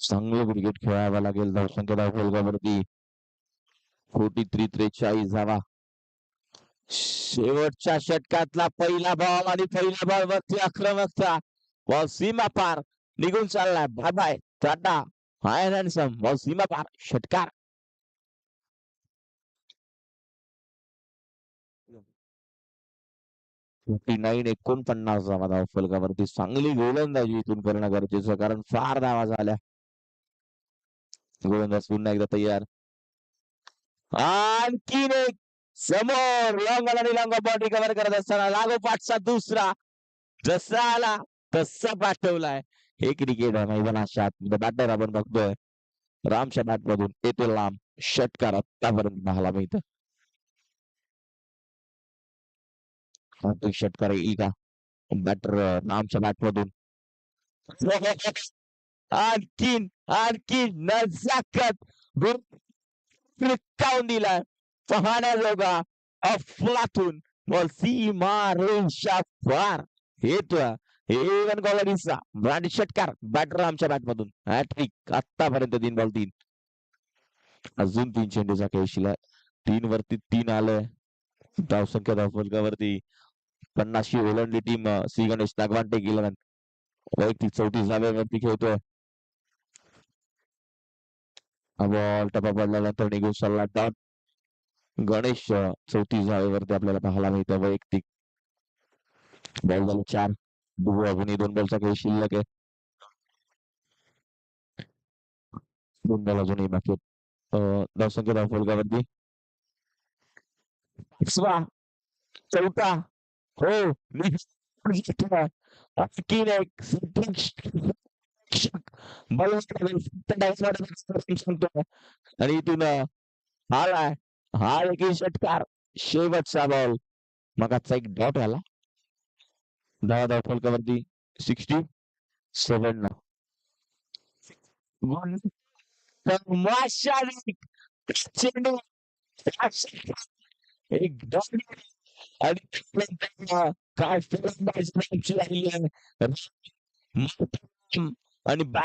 चांगलं क्रिकेट खेळावं लागेल. धावसंख्या धाव फलकावरती कोटी त्री त्रेचाळीस धावा शेवटच्या षटकातला पहिला बॉल आणि पहिला बॉल वरती आक्रमकता बॉल सीमा पार. निघून चाललाय. Bye bye tata. Hi handsome ball सीमा पार. षटकार. फिफ्टी नाईन एकोणपन्नास धावा धाव फलकावरती चांगली गोलंदाजी इथून करणं गरजेचं कारण फार धावा झाल्या. गोलंदाज पुन्हा एकदा तयार आणखीन एक समोर लॉंग आणि लॉंग बॉल कव्हर करत असताना लागोपाठचा दुसरा जसा आला तसा पाठवलाय हे क्रिकेट आहे मैदानाच्या बॅटर आपण बघतोय रामच्या बॅट मधून येतो लांब षटकार आतापर्यंत पाहायला मिळत षटकार येईल का बॅटर रामच्या बॅट मधून आणखीन आणखी नजाकत फ्लिकावून दिलाय पाहण्याजोगा अफलातून बॉल सीमा रेषा पार येतोय एवन षटकार. बॅटर आमच्या बॅट मधून हॅट्रिक. आतापर्यंत तीन बॉल तीन. अजून तीन चेंडूचा खेळ शिला तीन वरती तीन आलंय. धावसंख्या धावफलकावरती पन्नासशी ओलांडली टीम श्री गणेश नागवांटे इलेव्हन वैयक्तिक चौतीस धाब्यावरती खेळतोय. बॉल टपा पडल्यानंतर निघून चालला डॉट गणेश चौतीस धावेवरती आपल्याला पाहायला मिळतं वैयक्तिक बॉल झाले चार बघू अजूनही दोन बॉलचा खेळ शिल्लक आहे दोन बॉल अजूनही बाकी आहेत धावसंख्या धाव फलकावरती पाचवा चौथा हो आणखीन एक सांगतो. आणि इथून आलाय हा देखील षटकार. शेवटचा बॉल मग आजचा एक डॉट आला. दहा दहा फलकावरती सिक्स्टी सेवन चेंडू एक डॉट आणि काय फलंदाज राहिली आणि बॅट